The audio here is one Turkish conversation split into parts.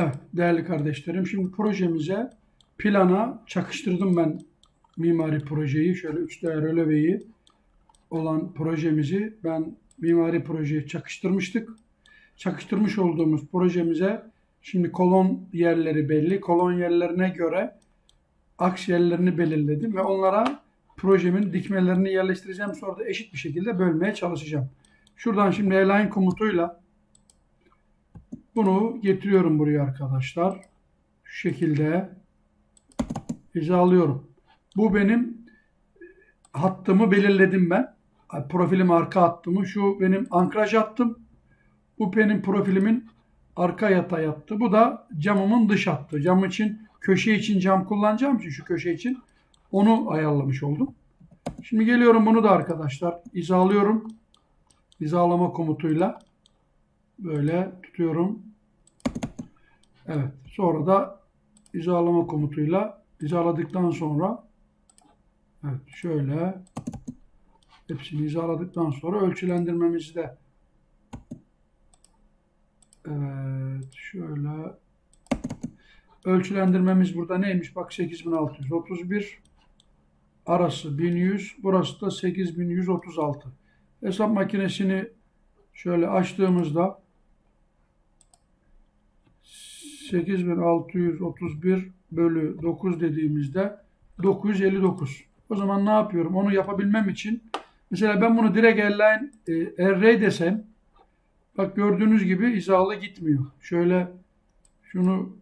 Evet değerli kardeşlerim şimdi projemize plana çakıştırdım ben mimari projeyi. Şöyle 3D röleveyi olan projemizi ben mimari projeye çakıştırmıştık. Çakıştırmış olduğumuz projemize şimdi kolon yerleri belli. Kolon yerlerine göre aks yerlerini belirledim ve onlara projemin dikmelerini yerleştireceğim. Sonra da eşit bir şekilde bölmeye çalışacağım. Şuradan şimdi align komutuyla bunu getiriyorum buraya arkadaşlar. Şu şekilde hizalıyorum. Bu benim hattımı belirledim ben. Profilim arka hattımı. Şu benim ankraj hattım. Bu benim profilimin arka yatay hattı. Bu da camımın dış hattı. Cam için köşe için cam kullanacağım için şu köşe için onu ayarlamış oldum. Şimdi geliyorum bunu da arkadaşlar hizalıyorum. Hizalama komutuyla böyle tutuyorum. Evet. Sonra da hizalama komutuyla hizaladıktan sonra evet şöyle hepsini hizaladıktan sonra ölçülendirmemizi de evet şöyle ölçülendirmemiz burada neymiş? Bak 8631 arası 1100 burası da 8136 hesap makinesini şöyle açtığımızda 8631 bölü 9 dediğimizde 959. O zaman ne yapıyorum? Onu yapabilmem için mesela ben bunu direkt align e, array desem bak gördüğünüz gibi hizalı gitmiyor. Şöyle şunu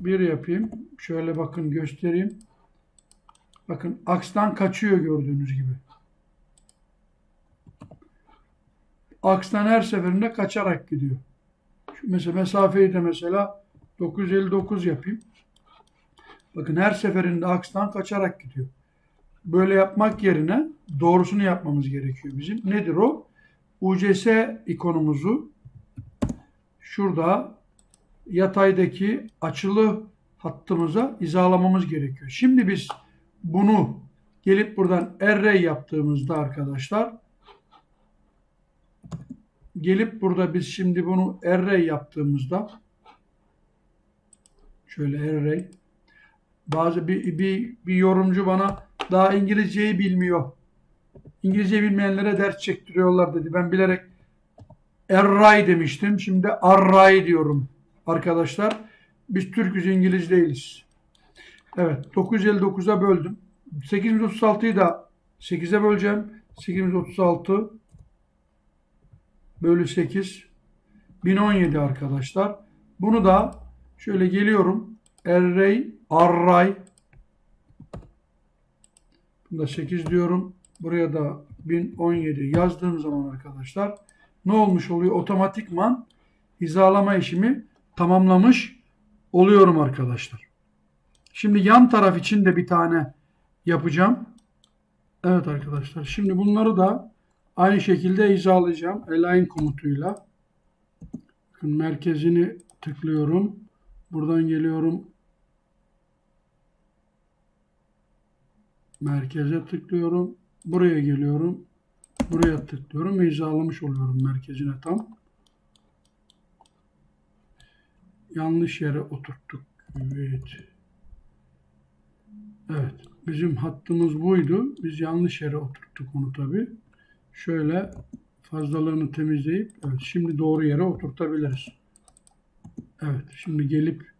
bir yapayım. Şöyle bakın göstereyim. Bakın akstan kaçıyor gördüğünüz gibi. Akstan her seferinde kaçarak gidiyor. Şu mesela mesafeyi de mesela 959 yapayım. Bakın her seferinde akstan kaçarak gidiyor. Böyle yapmak yerine doğrusunu yapmamız gerekiyor bizim. Nedir o? UCS ikonumuzu şurada yataydaki açılı hattımıza hizalamamız gerekiyor. Şimdi biz bunu gelip buradan array yaptığımızda arkadaşlar gelip burada biz şimdi bunu array yaptığımızda şöyle array bazı bir, bir, bir yorumcu bana daha İngilizceyi bilmiyor. İngilizce bilmeyenlere ders çektiriyorlar dedi. Ben bilerek array demiştim. Şimdi array diyorum arkadaşlar. Biz Türküz İngiliz değiliz. Evet 959'a böldüm. 836'yı da 8'e böleceğim. 836 bölü 8 1017 arkadaşlar. Bunu da şöyle geliyorum. Array, array Bunu da 8 diyorum. Buraya da 1017 yazdığım zaman arkadaşlar ne olmuş oluyor? Otomatikman hizalama işimi tamamlamış oluyorum arkadaşlar. Şimdi yan taraf için de bir tane yapacağım. Evet arkadaşlar. Şimdi bunları da aynı şekilde hizalayacağım. Align komutuyla. Bakın merkezini tıklıyorum. Buradan geliyorum. Merkeze tıklıyorum. Buraya geliyorum. Buraya tıklıyorum ve hizalamış oluyorum merkezine tam. Yanlış yere oturttuk. Evet. Evet. Bizim hattımız buydu. Biz yanlış yere oturttuk onu tabi. Şöyle fazlalığını temizleyip evet, şimdi doğru yere oturtabiliriz. Evet. Şimdi gelip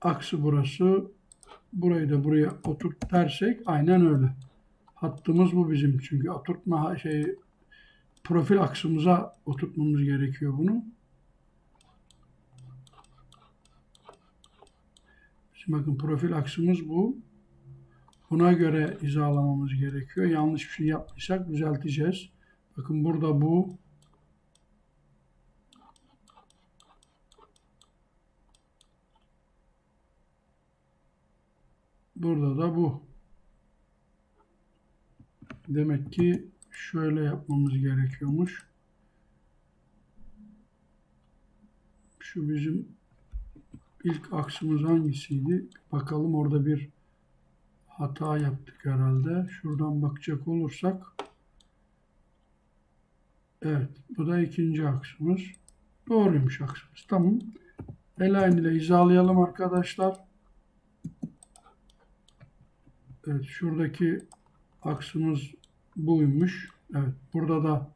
aksı burası. Burayı da buraya oturt dersek aynen öyle. Hattımız bu bizim. Çünkü oturtma şey profil aksımıza oturtmamız gerekiyor bunu. Şimdi bakın profil aksımız bu. Buna göre hizalamamız gerekiyor. Yanlış bir şey yapmışsak düzelteceğiz. Bakın burada bu. Burada da bu. Demek ki şöyle yapmamız gerekiyormuş. Şu bizim ilk aksımız hangisiydi? Bakalım orada bir hata yaptık herhalde. Şuradan bakacak olursak evet bu da ikinci aksımız. Doğruymuş aksımız. Tamam. Align ile hizalayalım arkadaşlar. Evet şuradaki aksımız buymuş. Evet burada da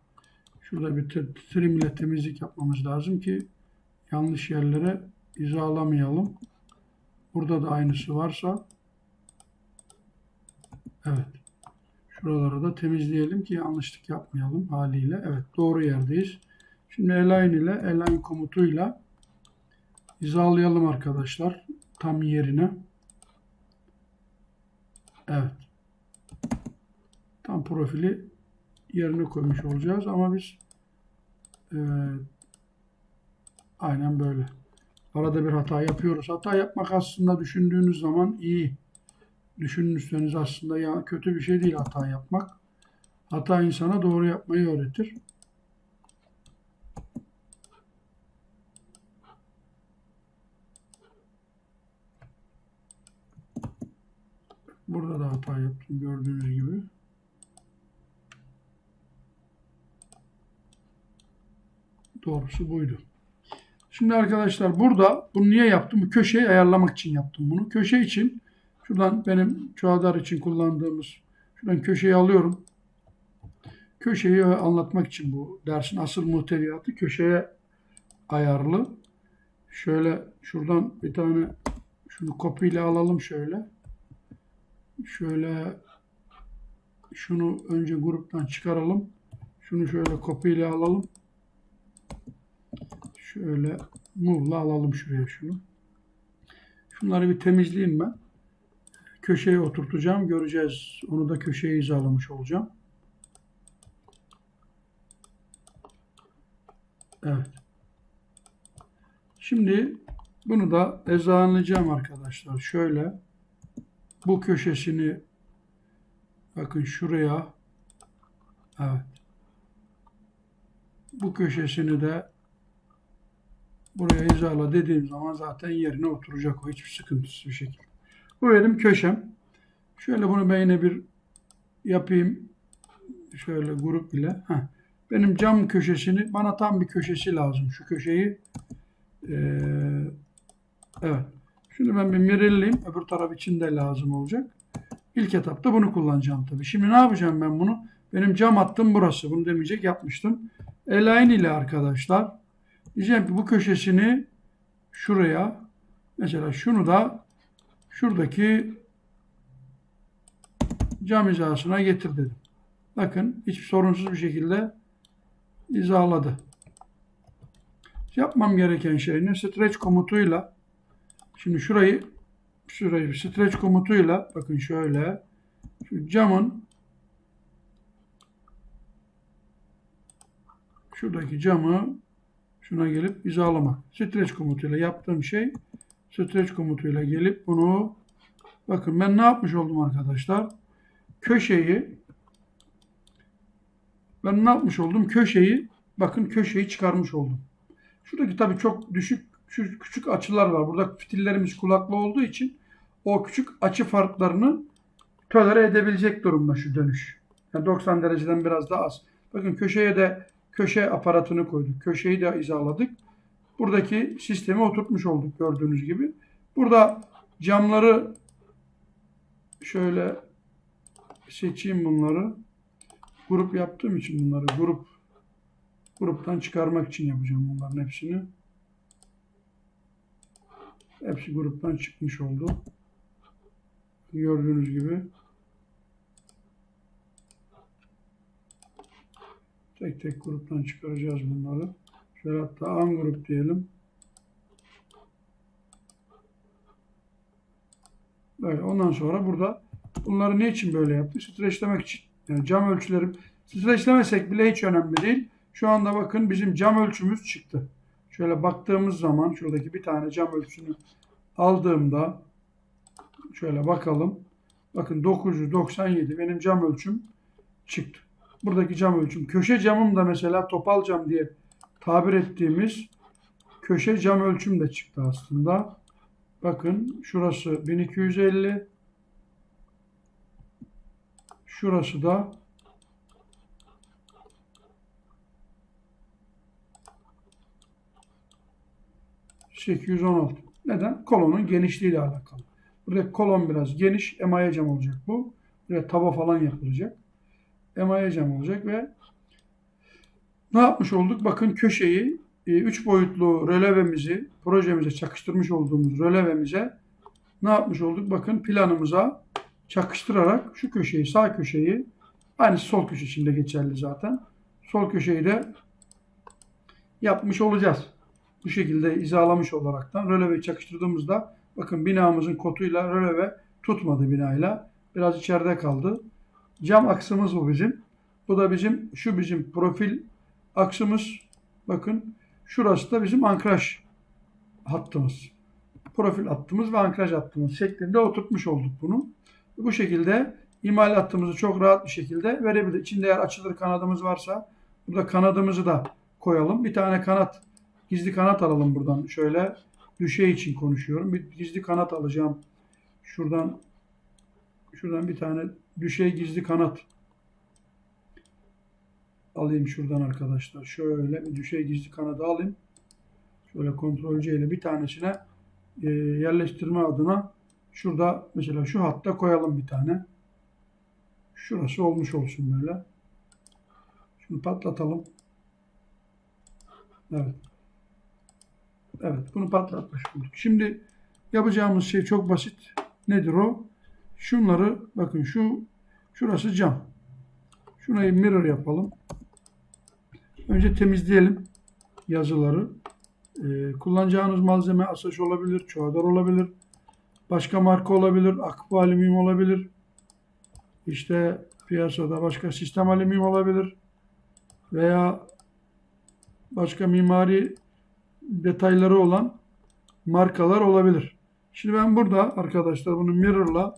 şurada bir trim ile temizlik yapmamız lazım ki yanlış yerlere hizalamayalım. Burada da aynısı varsa evet şuraları da temizleyelim ki yanlışlık yapmayalım haliyle. Evet doğru yerdeyiz. Şimdi align ile align komutuyla hizalayalım arkadaşlar tam yerine. Evet. Tam profili yerine koymuş olacağız ama biz e, aynen böyle. Arada bir hata yapıyoruz. Hata yapmak aslında düşündüğünüz zaman iyi. Düşünürseniz aslında ya kötü bir şey değil hata yapmak. Hata insana doğru yapmayı öğretir. Burada da hata yaptım gördüğünüz gibi. Doğrusu buydu. Şimdi arkadaşlar burada bunu niye yaptım? Bu köşeyi ayarlamak için yaptım bunu. Köşe için şuradan benim çuhadar için kullandığımız şuradan köşeyi alıyorum. Köşeyi anlatmak için bu dersin asıl muhteviyatı köşeye ayarlı. Şöyle şuradan bir tane şunu kopyayla alalım şöyle. Şöyle şunu önce gruptan çıkaralım. Şunu şöyle kopyayla alalım. Şöyle move'la alalım şuraya şunu. Şunları bir temizleyeyim ben. Köşeye oturtacağım. Göreceğiz. Onu da köşeye hizalamış olacağım. Evet. Şimdi bunu da ezalanlayacağım arkadaşlar. Şöyle bu köşesini bakın şuraya evet bu köşesini de buraya hizala dediğim zaman zaten yerine oturacak o hiçbir sıkıntısız bir şekilde. Bu benim köşem. Şöyle bunu ben yine bir yapayım. Şöyle grup ile. Heh. Benim cam köşesini bana tam bir köşesi lazım. Şu köşeyi ee, evet. Şimdi ben bir mirrorleyeyim. Öbür taraf için de lazım olacak. İlk etapta bunu kullanacağım tabii. Şimdi ne yapacağım ben bunu? Benim cam hattım burası. Bunu demeyecek yapmıştım. Align ile arkadaşlar diyeceğim ki bu köşesini şuraya mesela şunu da şuradaki cam hizasına getir dedim. Bakın hiç sorunsuz bir şekilde hizaladı. Yapmam gereken şey ne? Stretch komutuyla şimdi şurayı şurayı stretch komutuyla bakın şöyle şu camın şuradaki camı şuna gelip hizalamak. Stretch komutuyla yaptığım şey stretch komutuyla gelip bunu bakın ben ne yapmış oldum arkadaşlar? Köşeyi ben ne yapmış oldum? Köşeyi bakın köşeyi çıkarmış oldum. Şuradaki tabii çok düşük şu küçük açılar var. Burada fitillerimiz kulaklı olduğu için o küçük açı farklarını tolere edebilecek durumda şu dönüş. Yani 90 dereceden biraz daha az. Bakın köşeye de köşe aparatını koyduk. Köşeyi de hizaladık. Buradaki sistemi oturtmuş olduk gördüğünüz gibi. Burada camları şöyle seçeyim bunları. Grup yaptığım için bunları grup gruptan çıkarmak için yapacağım bunların hepsini. Hepsi gruptan çıkmış oldu. Gördüğünüz gibi. Tek tek gruptan çıkaracağız bunları. Şöyle hatta an grup diyelim. Böyle. Ondan sonra burada bunları ne için böyle yaptık? Streçlemek için. Yani cam ölçülerim. Streçlemesek bile hiç önemli değil. Şu anda bakın bizim cam ölçümüz çıktı. Şöyle baktığımız zaman şuradaki bir tane cam ölçüsünü aldığımda şöyle bakalım. Bakın 997 benim cam ölçüm çıktı. Buradaki cam ölçüm. Köşe camım da mesela topal cam diye tabir ettiğimiz köşe cam ölçüm de çıktı aslında. Bakın şurası 1250. Şurası da 816. Neden? Kolonun genişliğiyle alakalı. Burada kolon biraz geniş. Emaye cam olacak bu. Buraya tava falan yapılacak. Emaye cam olacak ve ne yapmış olduk? Bakın köşeyi 3 boyutlu rölevemizi projemize çakıştırmış olduğumuz rölevemize ne yapmış olduk? Bakın planımıza çakıştırarak şu köşeyi sağ köşeyi aynı sol köşe için de geçerli zaten. Sol köşeyi de yapmış olacağız. Bu şekilde hizalamış olaraktan röleveyi çakıştırdığımızda bakın binamızın kotuyla röleve tutmadı binayla. Biraz içeride kaldı. Cam aksımız bu bizim. Bu da bizim şu bizim profil aksımız. Bakın şurası da bizim ankraj hattımız. Profil hattımız ve ankraj hattımız şeklinde oturtmuş olduk bunu. Bu şekilde imal hattımızı çok rahat bir şekilde verebilir. İçinde eğer açılır kanadımız varsa burada kanadımızı da koyalım. Bir tane kanat, gizli kanat alalım buradan. Şöyle düşey için konuşuyorum. Bir gizli kanat alacağım. Şuradan şuradan bir tane düşey gizli kanat alayım şuradan arkadaşlar. Şöyle bir düşey gizli kanadı alayım. Şöyle kontrol C ile bir tanesine e, yerleştirme adına şurada mesela şu hatta koyalım bir tane. Şurası olmuş olsun böyle. Şunu patlatalım. Evet. Evet bunu patlatmış olduk. Şimdi yapacağımız şey çok basit. Nedir o? Şunları bakın şu şurası cam. Şurayı mirror yapalım. Önce temizleyelim yazıları. Ee, kullanacağınız malzeme asış olabilir, çoğadar olabilir, başka marka olabilir, aktif alüminyum olabilir. İşte piyasada başka sistem alüminyum olabilir veya başka mimari detayları olan markalar olabilir. Şimdi ben burada arkadaşlar bunu mirror'la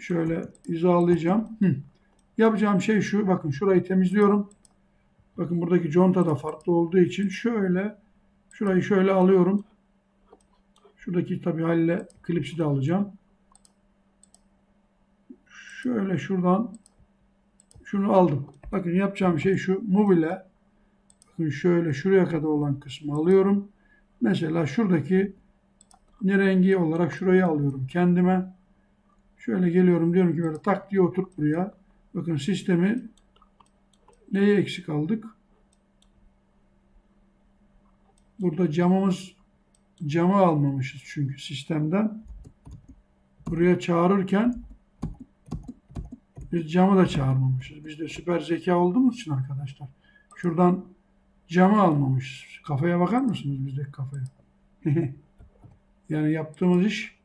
şöyle hizalayacağım. Hı. Yapacağım şey şu. Bakın şurayı temizliyorum. Bakın buradaki conta da farklı olduğu için şöyle şurayı şöyle alıyorum. Şuradaki tabi halle klipsi de alacağım. Şöyle şuradan şunu aldım. Bakın yapacağım şey şu. Move şöyle şuraya kadar olan kısmı alıyorum. Mesela şuradaki ne rengi olarak şurayı alıyorum kendime. Şöyle geliyorum diyorum ki böyle tak diye oturt buraya. Bakın sistemi neye eksik aldık? Burada camımız camı almamışız çünkü sistemden. Buraya çağırırken biz camı da çağırmamışız. Biz de süper zeka olduğumuz için arkadaşlar. Şuradan camı almamışız. Kafaya bakar mısınız bizdeki kafaya? yani yaptığımız iş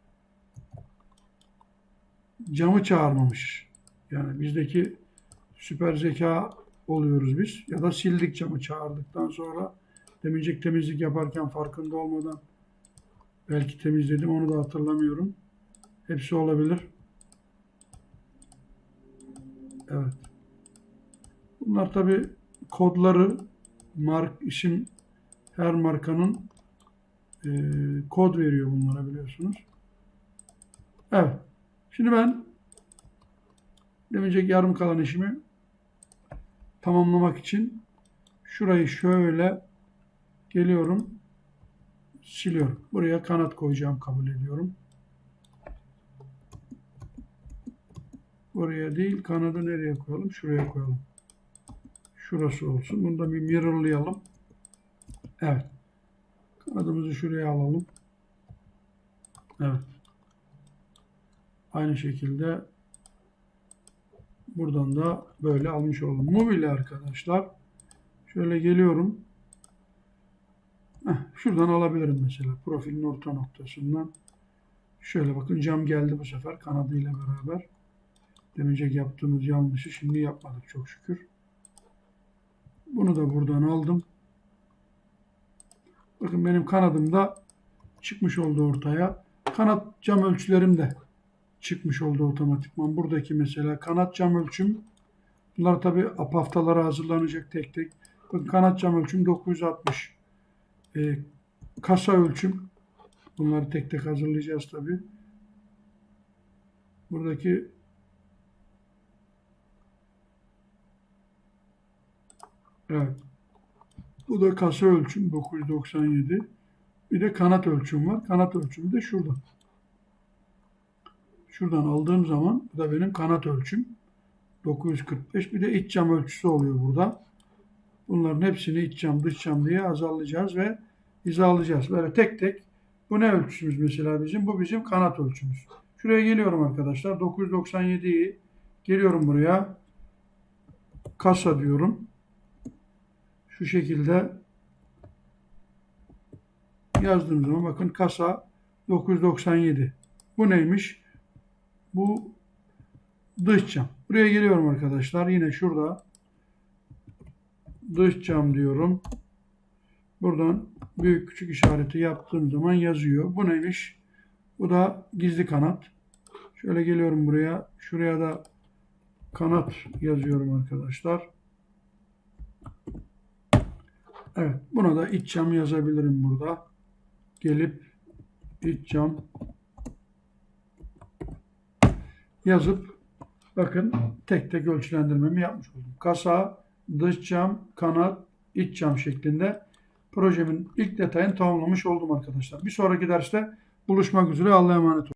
camı çağırmamış. Yani bizdeki süper zeka oluyoruz biz. Ya da sildik camı çağırdıktan sonra demeyecek temizlik yaparken farkında olmadan belki temizledim onu da hatırlamıyorum. Hepsi olabilir. Evet. Bunlar tabi kodları mark isim her markanın e, kod veriyor bunlara biliyorsunuz. Evet. Şimdi ben demeyecek yarım kalan işimi tamamlamak için şurayı şöyle geliyorum siliyorum. Buraya kanat koyacağım kabul ediyorum. Buraya değil kanadı nereye koyalım? Şuraya koyalım. Şurası olsun. Bunu da bir mirrorlayalım. Evet. Kanadımızı şuraya alalım. Evet. Aynı şekilde buradan da böyle almış oldum. Mobile arkadaşlar. Şöyle geliyorum. Heh, şuradan alabilirim mesela. Profilin orta noktasından. Şöyle bakın cam geldi bu sefer kanadıyla beraber. Demeyecek yaptığımız yanlışı şimdi yapmadık çok şükür. Bunu da buradan aldım. Bakın benim kanadım da çıkmış oldu ortaya. Kanat cam ölçülerim de çıkmış oldu otomatikman. Buradaki mesela kanat cam ölçüm. Bunlar tabi haftalara hazırlanacak tek tek. Bakın kanat cam ölçüm 960. Ee, kasa ölçüm. Bunları tek tek hazırlayacağız tabi. Buradaki Evet. Bu da kasa ölçüm 997. Bir de kanat ölçüm var. Kanat ölçümü de şurada. Şuradan aldığım zaman bu da benim kanat ölçüm. 945. Bir de iç cam ölçüsü oluyor burada. Bunların hepsini iç cam dış cam diye azarlayacağız ve hizalayacağız. Böyle tek tek. Bu ne ölçüsümüz mesela bizim? Bu bizim kanat ölçümüz. Şuraya geliyorum arkadaşlar. 997'yi geliyorum buraya. Kasa diyorum. Şu şekilde yazdığım zaman bakın kasa 997. Bu neymiş? Bu dış cam. Buraya geliyorum arkadaşlar. Yine şurada dış cam diyorum. Buradan büyük küçük işareti yaptığım zaman yazıyor. Bu neymiş? Bu da gizli kanat. Şöyle geliyorum buraya. Şuraya da kanat yazıyorum arkadaşlar. Evet. Buna da iç cam yazabilirim burada. Gelip iç cam yazıp bakın tek tek ölçülendirmemi yapmış oldum. Kasa, dış cam, kanat, iç cam şeklinde projemin ilk detayını tamamlamış oldum arkadaşlar. Bir sonraki derste buluşmak üzere. Allah'a emanet olun.